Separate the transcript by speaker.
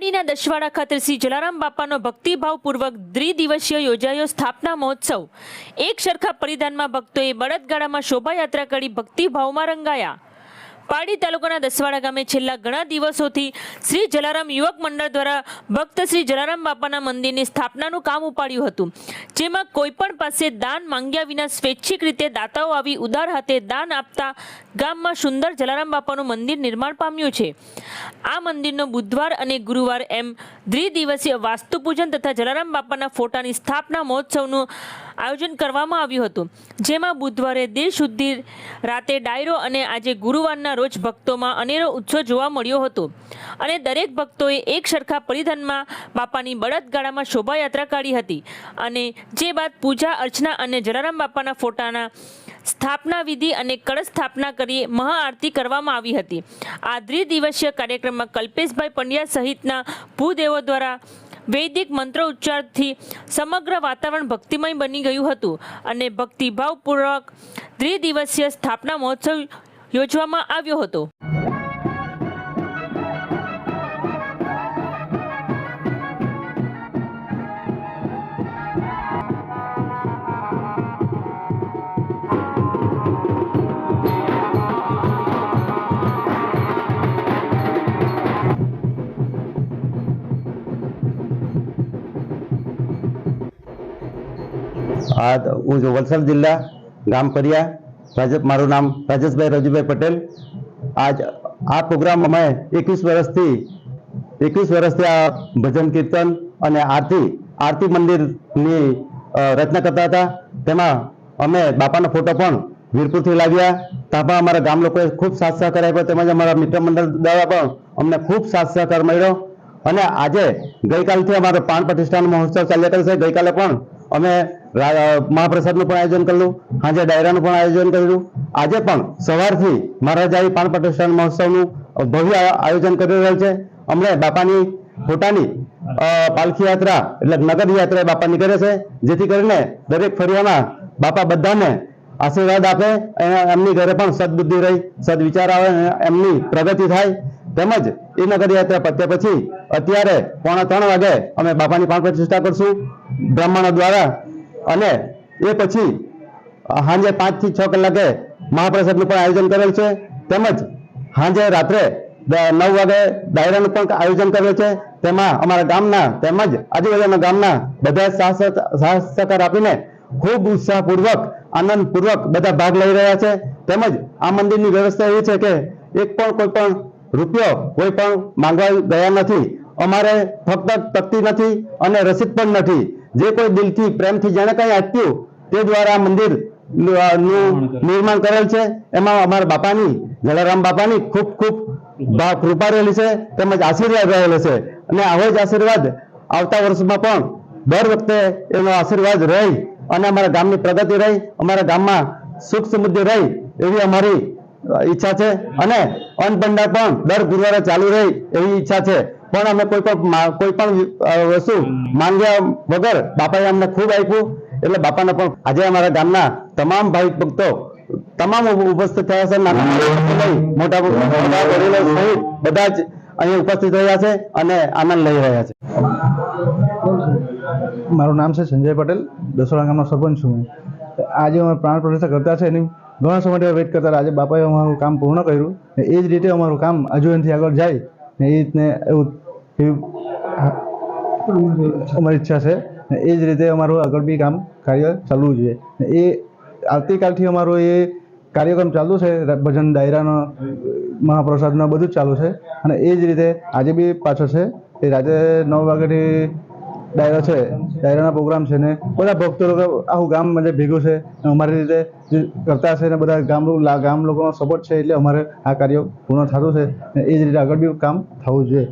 Speaker 1: પાડીના દશવાડા ખાતે શ્રી જલારામ બાપાનો ભક્તિભાવપૂર્વક દ્વિદિવસીય યોજાયો સ્થાપના મહોત્સવ. એક સરખા પરિધાનમાં ભક્તોએ બળદગાડામાં શોભાયાત્રા કરી ભક્તિભાવમાં રંગાયા. પાડી તાલુકાના દસવાડા ગામે છેલ્લા ઘણા દિવસોથી શ્રી જલારામ યુવક મંડળ દ્વારા ભક્ત શ્રી જલારામ બાપાના મંદિરની સ્થાપનાનું કામ ઉપાડ્યું હતું, જેમાં કોઈપણ પાસે દાન માંગ્યા વિના સ્વૈચ્છિક રીતે દાતાઓ આવી ઉદાર હાથે દાન આપતા ગામમાં સુંદર જલારામ બાપાનું મંદિર નિર્માણ પામ્યું છે. આ મંદિરનો બુધવાર અને ગુરુવાર એમ દ્વિદિવસીય વાસ્તુ પૂજન તથા જલારામ બાપાના ફોટાની સ્થાપના મહોત્સવનું આયોજન કરવામાં આવ્યું હતું, જેમાં બુધવારે દેર શુદ્ધિ રાતે ડાયરો અને આજે ગુરુવારના રોજ ભક્તોમાં અનેરો ઉત્સવ જોવા મળ્યો હતો. અને દરેક ભક્તોએ એક સરખા પરિધાનમાં બાપાની બળદગાડામાં શોભાયાત્રા કાઢી હતી. અને જે બાદ પૂજા, અર્ચના અને જલારામ બાપાના ફોટાના સ્થાપના વિધિ અને કળશ સ્થાપના કરી મહાઆરતી કરવામાં આવી હતી. આ દ્વિદિવસીય કાર્યક્રમમાં કલ્પેશભાઈ પંડ્યા સહિતના ભૂદેવો દ્વારા વૈદિક મંત્ર ઉચ્ચારથી સમગ્ર વાતાવરણ ભક્તિમય બની ગયું હતું. અને ભક્તિભાવપૂર્વક દ્વિદિવસીય સ્થાપના મહોત્સવ યોજવામાં આવ્યો હતો.
Speaker 2: આ વલસાડ જિલ્લા ગામ પરિયા રાજેશ મારું નામ રાજેશભાઈ રજુભાઈ પટેલ. આજ આ પ્રોગ્રામ અમે એકવીસ વર્ષથી એકવીસ વર્ષથી આ ભજન કીર્તન અને આરતી આરતી મંદિરની રચના કરતા હતા. તેમાં અમે બાપાનો ફોટો પણ વીરપુરથી લાવ્યા. ત્યાં પણ અમારા ગામ લોકોએ ખૂબ સાથ સહકાર આપ્યો. તેમજ અમારા મિત્ર મંડળ દ્વારા પણ અમને ખૂબ સાથ સહકાર મળ્યો. અને આજે ગઈકાલથી અમારો પાન પ્રતિષ્ઠાનો મહોત્સવ ચાલ્યા કરે છે ગઈકાલે પણ અમે મહાપ્રસાદનું પણ આયોજન કરેલું સાંજે ડાયરાનું પણ આયોજન કર્યું આજે પણ સવારથી મહારાજાઈ પાન પ્રતિષ્ઠાન મહોત્સવનું ભવ્ય આયોજન કરી રહ્યું છે. અમને બાપાની પોતાની પાલખી યાત્રા એટલે નગર યાત્રા બાપા નીકળે છે, જેથી કરીને દરેક ફરિયામાં બાપા બધાને આશીર્વાદ આપે એમની ઘરે પણ સદબુદ્ધિ રહી, સદવિચાર આવે એમની પ્રગતિ થાય. તેમજ એ નગર યાત્રા પત્યા પછી અત્યારે પોણા ત્રણ વાગે અમે બાપાની પ્રાણ પ્રતિષ્ઠા કરશું. બ્રાહ્મણો દ્વારા અને એ પછી સાંજે પાંચથી છ કલાકે મહાપ્રસાદનું પણ આયોજન કરેલ છે. તેમજ સાંજે રાત્રે નવ વાગે ડાયરાનું પણ આયોજન કરેલ છે. તેમાં અમારા ગામના તેમજ આજુબાજુના ગામના બધા સાહસકાર સાહસ સહકાર આપીને ખૂબ ઉત્સાહપૂર્વક, આનંદપૂર્વક બધા ભાગ લઈ રહ્યા છે. તેમજ આ મંદિરની વ્યવસ્થા એવી છે કે એક પણ કોઈ પણ રૂપિયો કોઈ પણ માંગવા ગયા નથી. અમારે ફક્ત તકતી નથી અને રસીદ પણ નથી. જે કોઈ દિલથી પ્રેમથી જેણે કંઈ આપ્યું તે દ્વારા મંદિરનું, નિર્માણ કરેલ. છે. એમાં અમારા બાપાની જલારામ બાપાની ખૂબ ખૂબ કૃપા રહેલી છે તેમજ આશીર્વાદ રહેલો છે. અને આવો જ આશીર્વાદ આવતા વર્ષમાં પણ દર વખતે એનો આશીર્વાદ રહી અને અમારા ગામની પ્રગતિ રહી અમારા ગામમાં સુખ સમૃદ્ધિ રહી એવી અમારી ઈચ્છા છે. અને અન્ન ભંડાર પણ દર ગુરુવારે ચાલુ રહી એવી ઈચ્છા છે. પણ અમે કોઈ પણ કોઈ પણ વસ્તુ માંગ્યા વગર બાપાએ અમને ખૂબ આપ્યું. એટલે બાપાને પણ આજે અમારા ગામના તમામ ભાઈ ભક્તો તમામ ઉપસ્થિત થયા છે. નાના મોટા વડીલો સહિત બધા જ અહીં ઉપસ્થિત રહ્યા છે અને આનંદ લઈ રહ્યા છે.
Speaker 3: મારું નામ છે સંજય પટેલ. દસોડા ગામનો સરપંચ છું હું. આજે અમે પ્રાણ પ્રતિષ્ઠા કરતા છે એની ઘણા સમય વેઇટ કરતા આજે બાપાએ અમારું કામ પૂર્ણ કર્યું એ જ રીતે અમારું કામ હજુ એનાથી આગળ જાય ને એ રીતને એવું અમારી ઈચ્છા છે. ને એ જ રીતે અમારું આગળ બી કામ કાર્ય ચાલવું જોઈએ. ને એ આવતીકાલથી અમારું એ કાર્યક્રમ ચાલુ છે ભજન ડાયરાનો, મહાપ્રસાદનો બધું જ ચાલુ છે. અને એ જ રીતે આજે બી પાછો છે. એ રાત્રે નવ વાગ્યાથી ડાયરો છે ડાયરાના પ્રોગ્રામ છે ને, બધા ભક્તો લોકો આખું ગામ મને ભેગું છે અમારી રીતે કરતા છે ને બધા ગામ ગામ લોકોનો સપોર્ટ છે એટલે અમારે આ કાર્ય પૂર્ણ થતું છે ને એ જ રીતે આગળ બી કામ થવું જોઈએ.